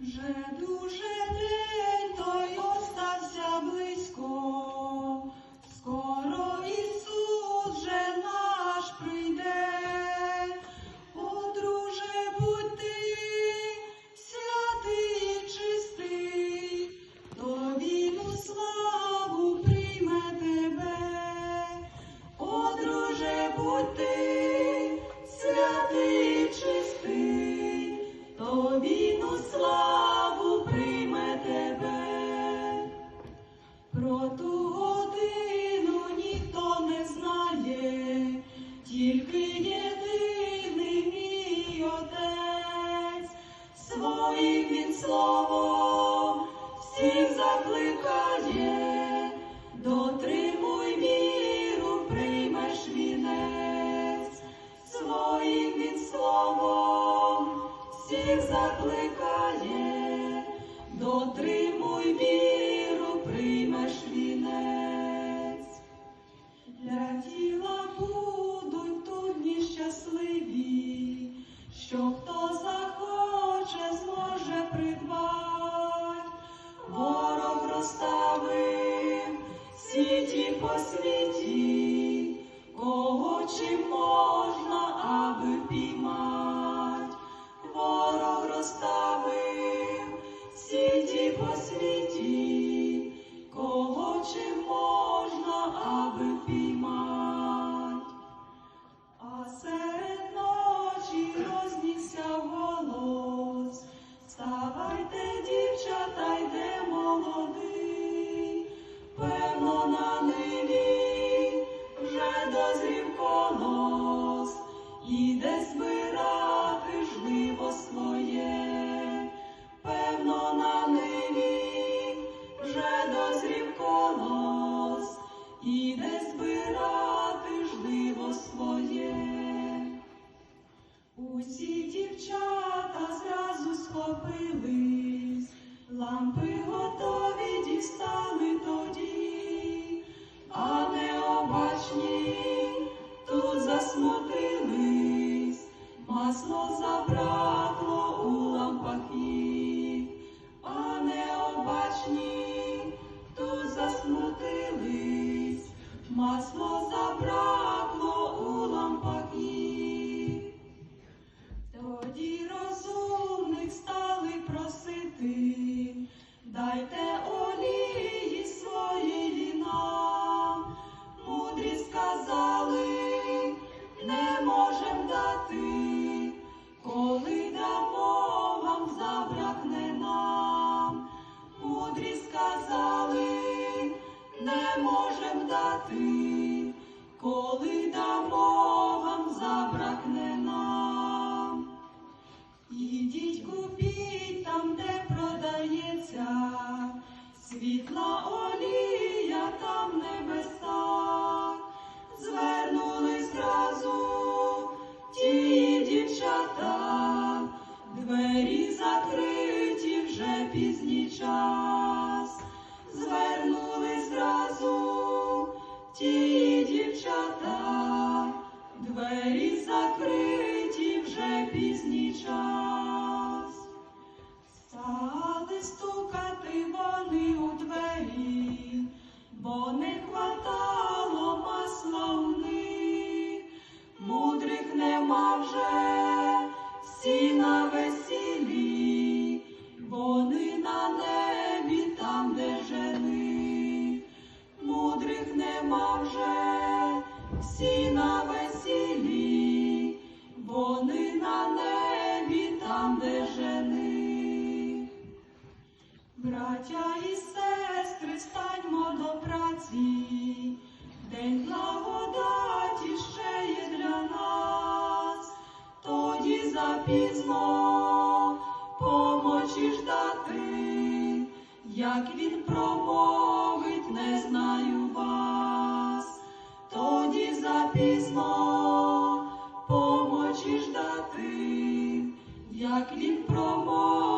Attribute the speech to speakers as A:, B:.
A: Вже дуже день той остався близько, закликає, дотримуй віру, приймеш вінець, своїм він словом всіх закликає, дотримуй віру, приймеш вінець. Ворог розставив сіті по кого чим можна, аби впіймать. Ворог розставив сіті по na na дати, коли дамо вам забракне нам. Ідіть купіть там, де продається, світла олія там небеса, звернули зразу ті дівчата, двері закриті вже пізній час, ті дівчата, двері закриті вже пізній там, де жени. Браття і сестри, станьмо до праці, день благодаті ще є для нас, тоді запізно помочі ждати, як він промовить, не знаю вас, тоді запізно помочі ждати, як він промовить,